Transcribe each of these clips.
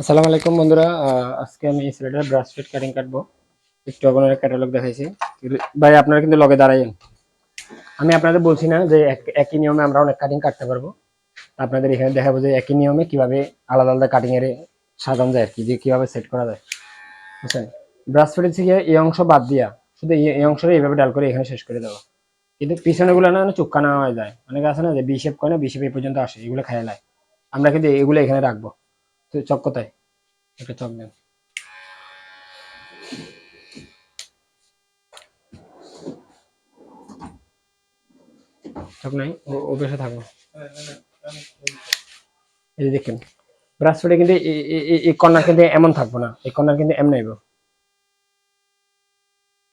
আসসালামু আলাইকুম বন্ধুরা আজকে আমি সিলেটের ব্রাশ ফিট কাটিং কাটবো। একটু আপনার ক্যাটালগ দেখাইছি। ভাই, আপনারা কিন্তু লগে দাঁড়াইন আমি আপনাদের বলছি না যে এক- একই নিয়মে আমরা অনেক কাটিং কাটতে পারব। আপনাদের এখানে দেখাবো যে একই নিয়মে কীভাবে আলাদা আলাদা কাটিংয়ের সাজানো যায় আর কি, যে কীভাবে সেট করা যায়। বুঝছেন? ব্রাশ ফিটের থেকে এই অংশ বাদ দিয়া, শুধু এই অংশটা এইভাবে ডাল করে এখানে শেষ করে দেওয়া কিন্তু পিছনেগুলো না চুক্কা নেওয়া যায়। অনেকে আছে না যে বি শেপ করে না বি শেপ এই পর্যন্ত আসে, এগুলো খেয়ে নেয় আমরা কিন্তু এগুলো এখানে রাখব। তো চক কোথায়? একটা চক দেন চক নাই? ও- বেশে থাকব এই যে দেখেন ব্রাশ ফিটে কিন্তু এই- কর্নার কিন্তু এমন থাকব না। এই কর্নার কিন্তু এমন আইব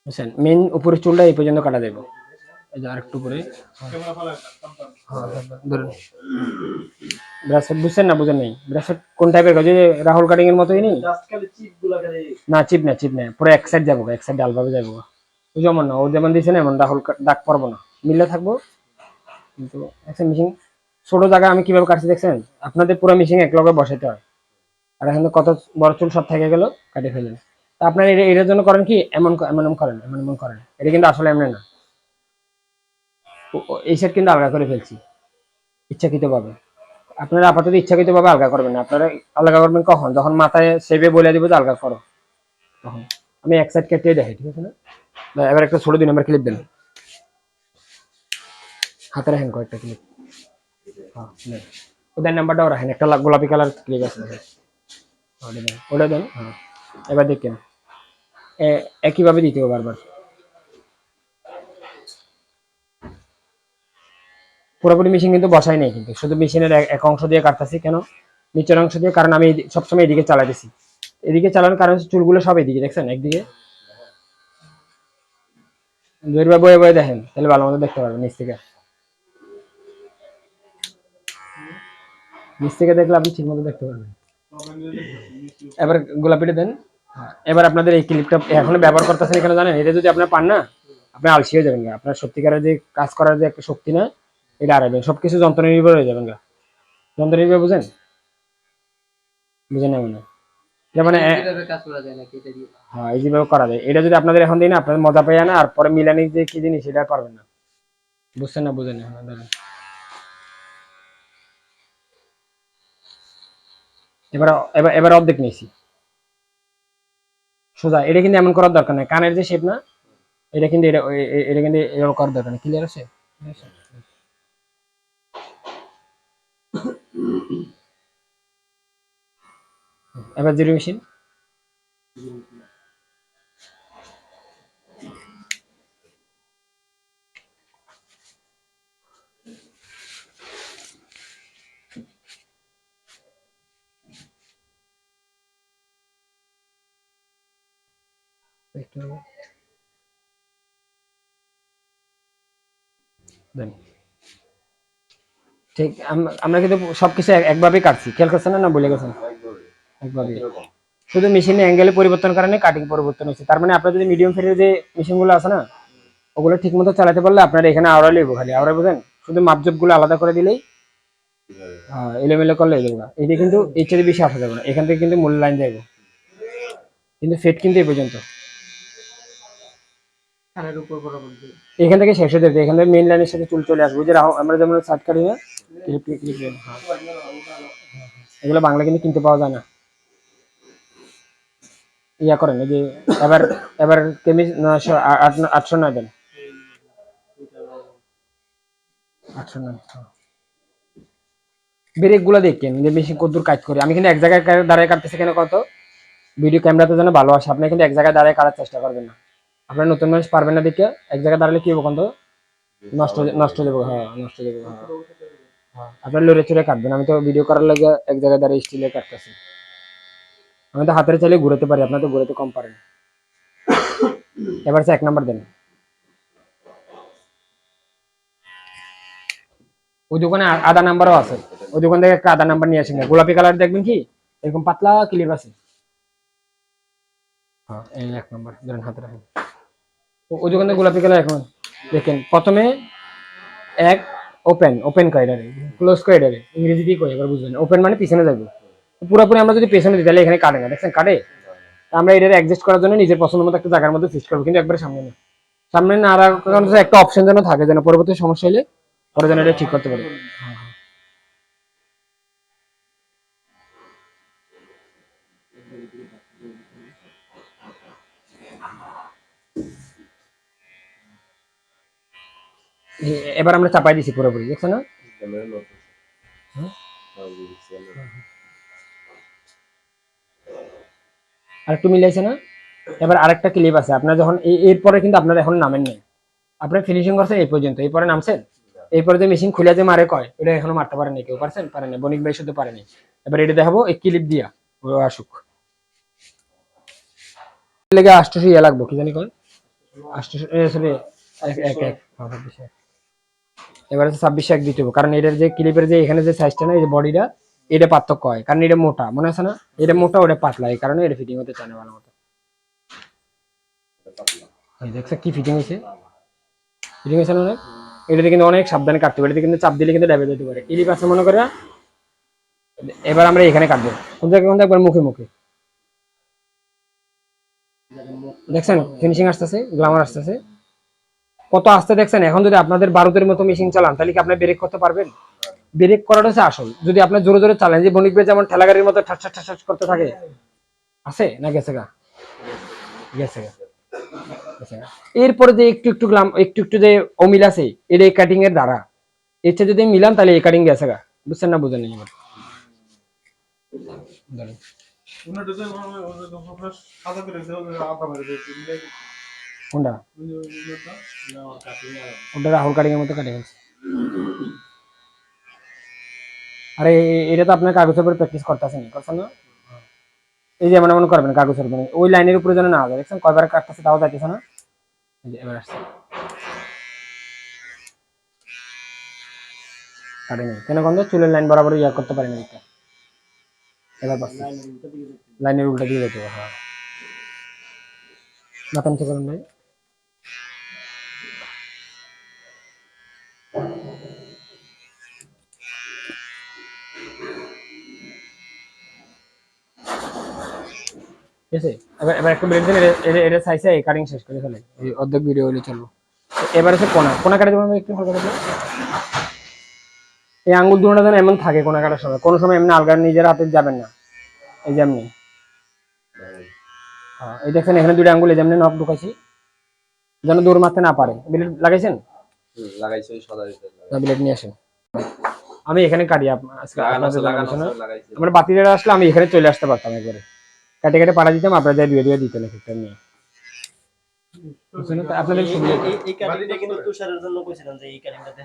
বুঝছেন? মেন উপরের চুলটা এই পর্যন্ত কাটা দেবো এই যে আরেকটু উপরে। হ্যাঁ, ধরুন। ব্রাসলেট বুঝছেন না বুঝেন নাই? ব্রাসলেট কোন টাইপের যে রাহুল কাটিং এর মতোই নেই? না চিপ না চিপ না পুরো এক সাইড যাব এক সাইড ডালভাবে যাব। ওই যেমন না ও যেমন দিয়েছে না এমন রাহুল ডাক পারব না। মিললে থাকব। কিন্তু একটা মিশিং ছোট জায়গা আমি কীভাবে কাটছি দেখছেন? আপনাদের পুরো মিশিং এক লগে বসাতে হয়। আর এখানে কত বড় চুল সব থেকে গেল কাটে ফেলেন তা আপনার এটা এটার জন্য করেন কি? এমন এমন এমন করেন এমন এমন করেন। এটা কিন্তু আসলে এমনি না। ও- ও- এই সেট কিন্তু আলগা করে ফেলছি ইচ্ছাকৃত ভাবে আপনারা আপাতত ইচ্ছাকৃত ভাবে আলগা করবেন না। আপনারা আলগা করবেন কখন? যখন মাথায় সেবে বলে দিব যে আলগা করো। তখন। আমি এক সাইড কেটে দেখাই ঠিক আছে না? এবার একটা ছোট দুই নাম্বার ক্লিপ দেন। হাতে রাখেন কয়েকটা ক্লিপ হ্যাঁ ওদের নাম্বারটাও রাখেন। একটা গোলাপি কালার ক্লিপ আছে। ওটা দেন। ওটা দেন। হ্যাঁ। এবার দেখেন। একইভাবে দিতে হবে বারবার। পুরোপুরি মেশিন কিন্তু বসাই নেই কিন্তু। শুধু মেশিনের এক- অংশ দিয়ে কাটতেছি কেন? নিচের অংশ দিয়ে কারণ আমি সবসময় এদিকে চালাইতেছি এদিকে চালানোর কারণ চুলগুলো সব এদিকে দেখছেন? একদিকে। বয়ে বয়ে দেখেন তাহলে ভালো মতো দেখতে পারবেন নিচ থেকে। নিচ থেকে দেখলে আপনি ঠিক মতো দেখতে পারবেন। এবার গোলাপিটা দেন। হ্যাঁ, এবার আপনাদের এই ক্লিপটা এখন ব্যবহার করতেছেন এখানে জানেন? এটা যদি আপনার পান না আপনি আলসি হয়ে যাবেন। আপনার সত্যিকারের যে কাজ করার যে একটা শক্তি না এটা হারাবেন সবকিছু যন্ত্র নির্ভর হয়ে যাবেন গা। যন্ত্র নির্ভর বুঝেন? বুঝেন না মনে যেমন হ্যাঁ এই যেভাবে করা যায়। এটা যদি আপনাদের এখন দিই না আপনাদের মজা পেয়ে না আর পরে মিলানি যে কি জিনিস পারবেন না। বুঝছেন না বুঝেন হ্যাঁ, দাঁড়ান। এবার এবার এবার অর্ধেক নিয়েছি। সোজা এটা কিন্তু এমন করার দরকার নেই। কানের যে শেপ না এটা কিন্তু এটা এটা কিন্তু এরকম করার দরকার নেই। ক্লিয়ার আছে? এবার জিরো মেশিন একটু দেন ঠিক আমরা কিন্তু সবকিছু এক- একভাবেই কাটছি। খেয়াল করছেন না না বলে গেছেন? একভাবে শুধু মেশিনে অ্যাঙ্গেলে পরিবর্তন কারণে কাটিং পরিবর্তন হচ্ছে। তার মানে আপনার যদি মিডিয়াম ফেরের যে মেশিনগুলো আছে না ওগুলো ঠিক মতো চালাতে পারলে আপনার এখানে আওড়া লেবো খালি। আওড়া বুঝেন? শুধু মাপজোপগুলো আলাদা করে দিলেই হ্যাঁ এলোমেলো করলে এলো না এটা কিন্তু এর চেয়ে বেশি আসা যাবে না। এখান থেকে কিন্তু মূল লাইন যাবে কিন্তু ফেট কিন্তু এই পর্যন্ত। দিয়ে। এখান থেকে শেষ হয়ে যাবে এখান থেকে মেইন লাইনের সাথে চুল চলে আসবে। যে আমরা যেমন শার্ট কাটি না এগুলো বাংলা কিন্তু কিনতে পাওয়া যায় না। ইয়া করেন, এই যে এবার এবার কেমিস আটশো নয় দেন। আটশো নয় দেখেন, যে বেশি কদ্দুর কাজ করে। আমি কিন্তু এক জায়গায় দাঁড়ায় কাটতেছি কেন কত? ভিডিও ক্যামেরাতে যেন ভালো আসে, আপনি কিন্তু এক জায়গায় দাঁড়ায় কাটার চেষ্টা করবেন না। আপনার নতুন মানুষ পারবেন না দেখে, এক জায়গায় দাঁড়ালে কি হবে কত? নষ্ট নষ্ট যাবে হ্যাঁ নষ্ট হ্যাঁ হ্যাঁ। আপনার লড়ে চড়ে কাটবেন। আমি তো ভিডিও করার লাগে এক জায়গায় দাঁড়িয়ে স্টিলে কাটতেছি। আমি তো হাতের চাইলে ঘুরাতে পারি, আপনার তো ঘুরাতে কম পারেন। এবার এক নাম্বার দেন। ওই দোকানে আধা নাম্বারও আছে। ওই দোকান থেকে একটা আধা নাম্বার নিয়ে আসেন। গোলাপি কালার দেখবেন কি? এরকম পাতলা ক্লিপ আছে। হ্যাঁ এক নাম্বার ধরেন হাতে রাখেন। ওই দোকানে গোলাপি কালার এখন। দেখেন, প্রথমে এক ওপেন ওপেন কয়ডারে ক্লোজ কয়ডারে ইংরেজি কই, এবার বুঝবেন। ওপেন মানে পিছনে যাবে পুরোপুরি আমরা যদি পেছনে দিই, তাহলে এখানে কাটে না। দেখছেন, কাটে? আমরা এটা অ্যাডজাস্ট করার জন্য নিজের পছন্দ মতো একটা জায়গার মধ্যে ফিক্স করব, কিন্তু একবারে সামনে না। সামনে না রাখার কারণে একটা অপশন যেন থাকে, যেন পরবর্তী সমস্যা হলে পরে যেন এটা ঠিক করতে পারি। এবার আমরা চাপাই দিছি পুরোপুরি, দেখছ না? আর একটু মিলাইছে না? এবার আরেকটা ক্লিপ আছে, আপনার যখন এরপরে কিন্তু আপনার এখন নামেন নাই। আপনার ফিনিশিং করছেন এই পর্যন্ত, এরপরে নামছেন এরপরে যে মেশিন খুলে যে মারে কয়, এটা এখনও মারতে পারেনি কেউ পারছেন? পারেনি বণিক ভাই শুধু পারেনি এবার এটা দেখাবো, এই ক্লিপ দিয়া, ও আসুক। লেগে আষ্টশো ইয়ে লাগবো, কি জানি কয়? আষ্টশো সরি এক এক এক হ্যাঁ, ছাব্বিশ এক। এবার হচ্ছে ছাব্বিশ এক দিতে হবে। কারণ এটার যে ক্লিপের যে এখানে যে সাইজটা না, এই যে বডিটা এটা পার্থক্য হয়। কারণ এটা মোটা, মনে আছে না? এটা মোটা, ওটা পাতলা, এই কারণে এটা ফিটিং হতে চায় না ভালো মতো। দেখছ কি ফিটিং হয়েছে। ফিটিং হয়েছে না অনেক? এটাতে কিন্তু অনেক সাবধানে কাটতে এটাতে কিন্তু চাপ দিলে কিন্তু ড্যামেজ হতে পারে। ক্লিপ আছে মনে করে এবার আমরা এখানে কাটবো। কোন জায়গায়, কোন একবার মুখে মুখে। দেখছেন? ফিনিশিং আসতেছে গ্লামার আসতেছে। কত আসতে দেখছেন? এখন যদি আপনাদের বারুদের মতো মেশিন চালান, তাহলে কি আপনি ব্রেক করতে পারবেন? ব্রেক করাটা হচ্ছে আসল। যদি আপনি জোরে জোরে চালান, যে বণিক যেমন ঠেলা গাড়ির মতো ঠাস ঠাস ঠাস করতে থাকে, আছে না গেছে গা? গেছে গা। এরপরে যে একটু একটু গ্লাম, একটু একটু যে অমিল আছে এটা এই কাটিং এর দ্বারা, এর যদি মিলান, তাহলে এই কাটিং গেছে গা। বুঝছেন না বুঝেন এবার? ধরেন। কোনটা? না না রাহুল কাটিং এর মতো কাটে আরে, এটা তো আপনার কাগজের উপরে প্র্যাকটিস করতেছেন, করছেন না? এই যে এমন এমন করবেন কাগজের উপরে, ওই লাইনের উপরে যেন না যায়, দেখছেন? কয়বার কাটতেছে, তাও যাইতেছে না? এবার আসছে। কাটেনি কেন গন্ধ? চুলের লাইন বরাবর ইয়া করতে পারেনি এটা এবার পারছে লাইনের উল্টা দিয়ে যেতে হবে মাথা নিচে করেন ভাই? ঠিক আছে? এবার এবার একটু ব্রেক দিন এটা- এটা এটা সাইজে এই কাটিং শেষ করে ফেলে এই অর্ধেক ভিডিও হলে চলবো। এবার হচ্ছে কোনা। কোনা কাটা দেবো একটু হালকা করে এই আঙ্গুল যেন এমন থাকে কোনা কাটার সময়। কোনো সময় এমনি আলগা নিজের হাতে যাবেন না। এই যে এমনি। হ্যাঁ এই দেখছেন এখানে দুটো আঙ্গুল এই যেমনি নখ ঢুকাইছি। যেন দৌড় মারতে না পারে। ব্লেড লাগাইছেন? লাগাইছে ওই সদা ব্লেড নিয়ে আসেন। আমি এখানে কাটি আজকে আপনাদের লাগানো আমার আসলে আমি এখানে চলে আসতে পারতাম একবারে। কাটে কাটে পাড়া দিতাম আপনারা দিয়ে দিয়ে দিতেন একটা নিয়ে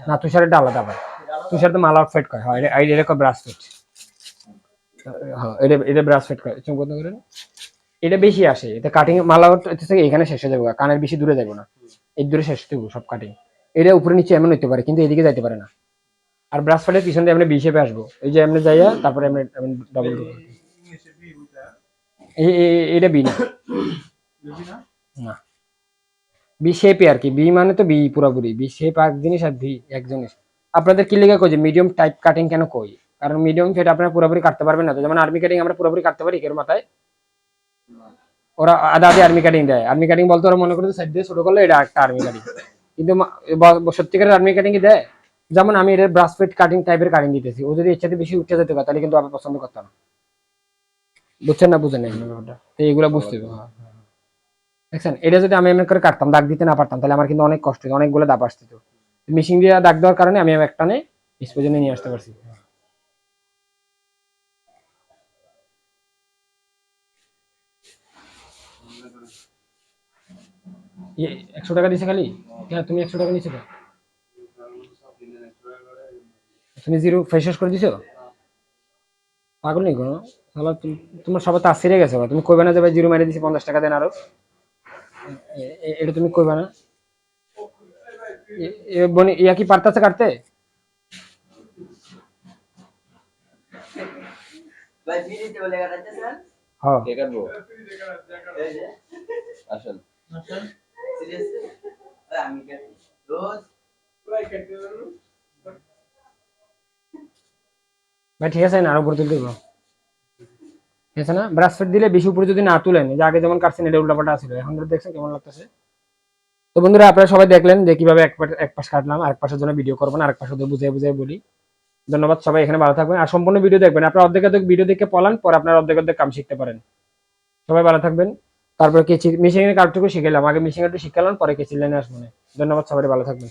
না তুষারটা আলাদা তুষার তো মাল আউটফিট হয় এটা এটা ব্রাশ ফিট হ্যাঁ এটা এটা ব্রাশ ফিট করে চুম করতে করেন। এটা বেশি আসে এটা কাটিং মাল আউট থেকে এখানে শেষ হয়ে যাবে কানের বেশি দূরে যাবে না। এই দূরে শেষ হতে সব কাটিং এটা উপরে নিচে এমন হইতে পারে কিন্তু এদিকে যাইতে পারে না। আর ব্রাশ ফিটের পিছন দিয়ে আমরা বি শেপে আসব। এই যে এমনি যাইয়া তারপরে এমনি ডাবল ইংলিশে বি বুঝা এই এই- এটা বি না। না। বি আর কি। বি মানে তো বি বি শেপ এক জিনিস আর এক জিনিস। আপনাদের কি লেগে কই মিডিয়াম টাইপ কাটিং কেন কই? কারণ মিডিয়াম ফেট আপনারা পুরোপুরি কাটতে পারবেন না তো। যেমন আর্মি কাটিং আমরা পুরোপুরি কাটতে পারি কের মাথায়। ওরা আধা আধি আর্মি কাটিং দেয়। আর্মি কাটিং বলতে ওরা মনে করে সাইড দিয়ে ছোট করলে এটা একটা আর্মি কাটিং কিন্তু সত্যিকারের আর্মি কাটিং কি দেয়। যেমন আমি এটা ব্রাশ ফিট কাটিং টাইপের কাটিং দিতেছি। ও যদি এর চাইতে বেশি উঠে যেতে পারে, তাহলে কিন্তু আমি পছন্দ করতাম না। বুঝছেন না বুঝেন তো এইগুলো বুঝতে হবে। দেখছেন, এটা যদি আমি এমন করে কাটতাম, দাগ দিতে না পারতাম, তাহলে আমার কিন্তু অনেক কষ্ট অনেকগুলো দাগ আসতো মেশিন দিয়ে দাগ দেওয়ার কারণে আমি একটা নে পর্যন্ত নিয়ে আসতে পারছি। একশো টাকা দিছে খালি? হ্যাঁ তুমি একশো টাকা তো? তুমি জিরো ফেস করে দিছো? পাগল নেই কোনো? তাহলে তুম- তোমার সবার তার সেরে গেছে তুমি কইবে না যে ভাই জিরো মেরে দিছি পঞ্চাশ টাকা দেন আরও। এটা তুমি কইবা না। বনি ইয়া কি পারতাছে কাটতে? ভাই হ্যাঁ ঠিক আছে না আরও তুলতে দেবো। ঠিক না? ব্রাশ দিলে বেশি উপরে যদি না তুলেন যে আগে যেমন কাটছেন, এটা উল্টাপাল্টা ছিল এখন দেখছেন কেমন লাগতেছে? তো বন্ধুরা, আপনারা সবাই দেখলেন যে কীভাবে এক এক পাশ কাটলাম পাশের জন্য ভিডিও করবেন আর এক পাশে বুঝিয়ে বুঝিয়ে বলি। ধন্যবাদ, সবাই এখানে ভালো থাকবেন। আর সম্পূর্ণ ভিডিও দেখবেন। আপনার অর্ধেক অর্ধেক ভিডিও দেখে পলান, পরে আপনার অর্ধেক অর্ধেক কাম শিখতে পারেন। সবাই ভালো থাকবেন। তারপরে কেচি মেশিনের কাজটুকু শিখেলাম আগে মেশিন একটু শিখালাম, পরে কেচির লাইনে আসব। না। ধন্যবাদ, সবাই ভালো থাকবেন।